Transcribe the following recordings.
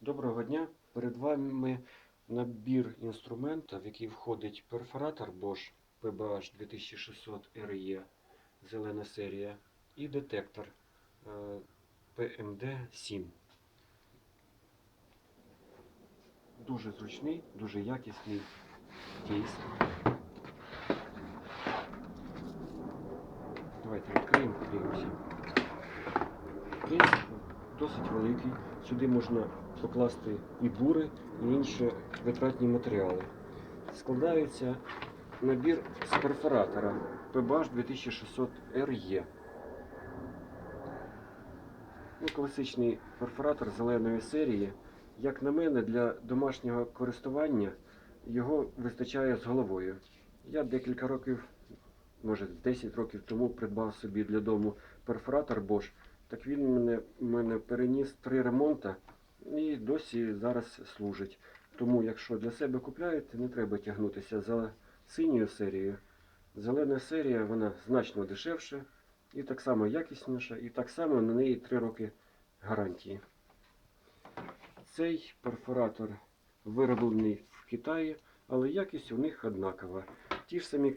Доброго дня! Перед вами набір інструмента, в який входить перфоратор Bosch PBH 2600 RE, зелена серія, і детектор е, PMD 7. Дуже зручний, дуже якісний кейс. Давайте відкриємо, подивимося. Досить великий. Сюди можна покласти і бури, і інші витратні матеріали. Складається набір з перфоратора PBH 2600 RE. Ну, класичний перфоратор зеленої серії. Як на мене, для домашнього користування його вистачає з головою. Я декілька років, може 10 років тому придбав собі для дому перфоратор Bosch. Так він мене, мене переніс три ремонти і досі зараз служить. Тому, якщо для себе купляєте, не треба тягнутися за синьою серією. Зелена серія вона значно дешевша і так само якісніша, і так само на неї 3 роки гарантії. Цей перфоратор вироблений в Китаї, але якість у них однакова. Ті ж самі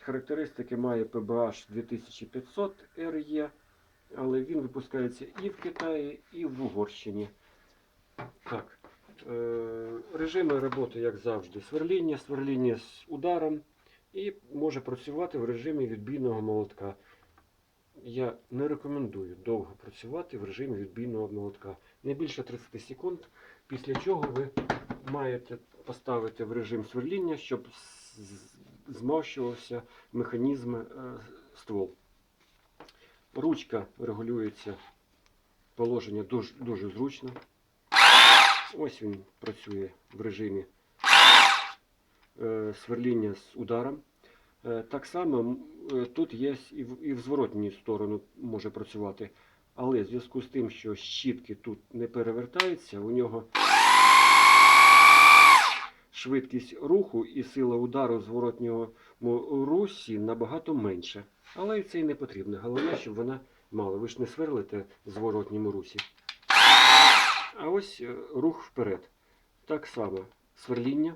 характеристики має PBH 2500 RE, але він випускається і в Китаї, і в Угорщині. Так. Е, режими роботи, як завжди, сверління, сверління з ударом і може працювати в режимі відбійного молотка. Я не рекомендую довго працювати в режимі відбійного молотка. Не більше 30 секунд, після чого ви маєте поставити в режим сверління, щоб змащувався механізм е, ствол. Ручка регулюється положення дуже, дуже зручно. Ось він працює в режимі е, сверління з ударом. Е, Так само е, тут є і в, зворотній сторону може працювати. Але в зв'язку з тим, що щітки тут не перевертаються, у нього швидкість руху і сила удару зворотнього русі набагато менше. Але і це й не потрібно. Головне, щоб вона мала. Ви ж не сверлите в зворотньому русі. А ось е, рух вперед. Так само сверління.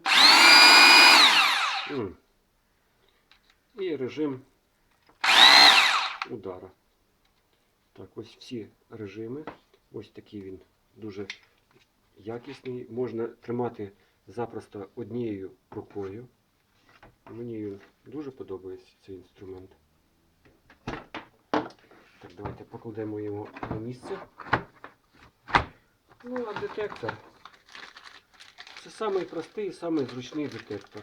І режим удара. Так, ось всі режими. Ось такий він дуже якісний. Можна тримати запросто однією рукою. Мені дуже подобається цей інструмент. Так, давайте покладемо його на місце. Ну, а детектор. Це самий простий і самий зручний детектор.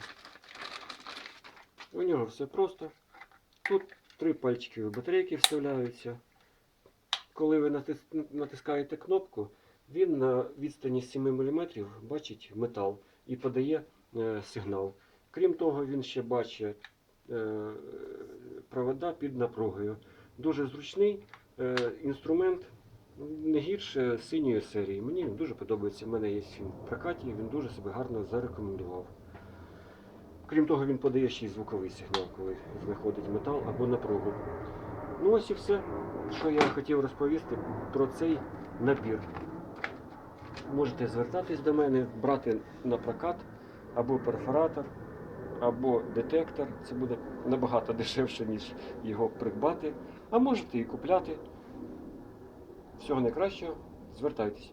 У нього все просто. Тут три пальчики батарейки вставляються. Коли ви натискаєте кнопку, він на відстані 7 мм бачить метал і подає е, сигнал. Крім того, він ще бачить е, провода під напругою. Дуже зручний е, інструмент, не гірше синьої серії. Мені він дуже подобається. У мене є в прокаті, він дуже себе гарно зарекомендував. Крім того, він подає ще й звуковий сигнал, коли знаходить метал або напругу. Ну ось і все, що я хотів розповісти про цей набір. Можете звертатись до мене, брати на прокат або перфоратор, або детектор. Це буде набагато дешевше, ніж його придбати. А можете і купляти. Всього найкращого, звертайтесь.